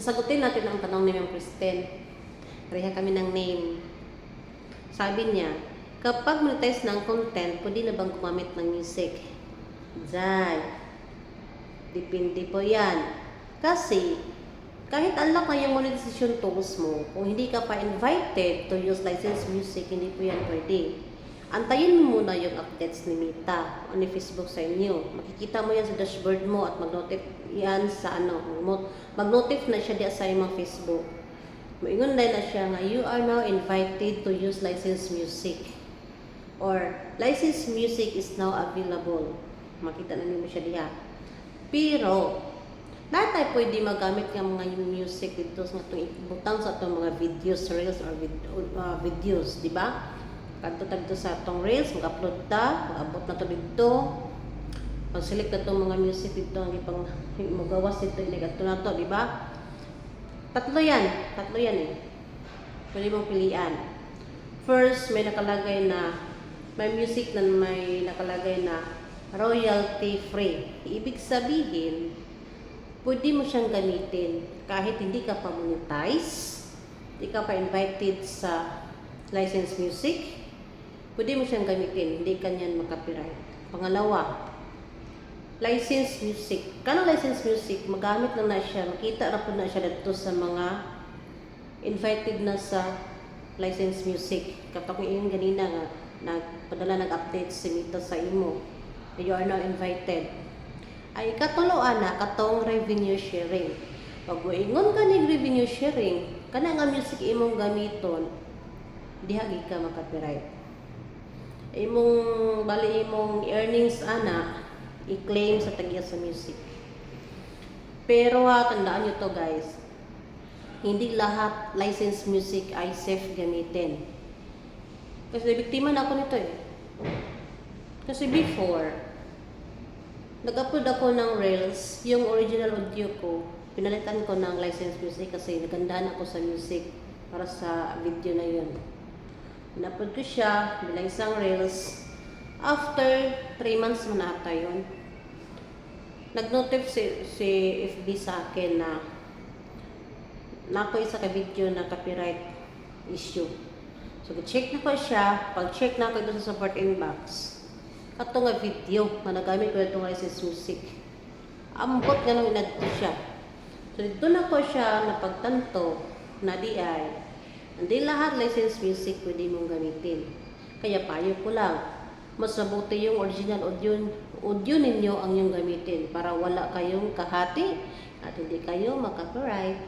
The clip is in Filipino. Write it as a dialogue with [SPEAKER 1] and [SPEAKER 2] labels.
[SPEAKER 1] Sasagutin natin ang tanong ni Ma'am Kristen. Pareha kami ng name. Sabi niya, kapag monetize ng content, pwede na bang gumamit ng music? Diyan. Depende po yan. Kasi, kahit unlock na yung monetization tools mo, kung hindi ka pa invited to use licensed music, hindi po yan pwede. Antayin mo muna yung updates ni Meta o Facebook sa inyo. Makikita mo yan sa dashboard mo at mag-notif yan sa ano, mag-notif na siya diya sa imong Facebook. Moingon na siya nga, you are now invited to use licensed music. Or, licensed music is now available. Makita na niyo siya diya. Pero, tayo pwede magamit ng mga music dito sa itong ibutang sa itong mga videos, reels, or vid- uh, videos, di ba? Kadto tagto sa itong reels, mag-upload ta, mag-abot na to dito. Pag-select na itong mga music dito, ang ipang magawas dito, inigadto na to, di ba? Tatlo yan, tatlo yan eh. Pwede mong pilian. First, may nakalagay na, may music na may nakalagay na royalty free. Ibig sabihin, pwede mo siyang gamitin kahit hindi ka pa monetize, hindi ka pa invited sa licensed music, pwede mo siyang gamitin, hindi ka niyan makapiright. Pangalawa, licensed music. Kanang licensed music, magamit na na siya, makita na po na siya dito sa mga invited na sa licensed music. Kapag yung ganina nga, nagpadala nag-update si Mita sa imo, you are now invited ay katuloan na katong revenue sharing. Pag moingon ka ning revenue sharing, kana nga music imong gamiton, diha ka makapiright. Imong bali imong earnings ana i-claim sa tagya sa music. Pero ha, tandaan nyo to guys, hindi lahat licensed music ay safe gamitin. Kasi biktima na ako nito eh. Kasi before, nag-upload ako ng Reels, yung original audio ko, pinalitan ko ng licensed music kasi nagandaan ako sa music para sa video na yun. Pinupload ko siya bilang isang Reels. After 3 months mo na ata yun, nag-notif si, si FB sa akin na na ako ka video na copyright issue. So, check na ko siya. Pag-check na ako doon sa support inbox, ato nga video nga nagamit ko itong license music. Ambot nga nang inadto siya. So dito na ko siya napagtanto na di ay hindi lahat license music pwede mong gamitin. Kaya payo ko lang, mas mabuti yung original audio, audio ninyo ang yung gamitin para wala kayong kahati at hindi kayo makapiright.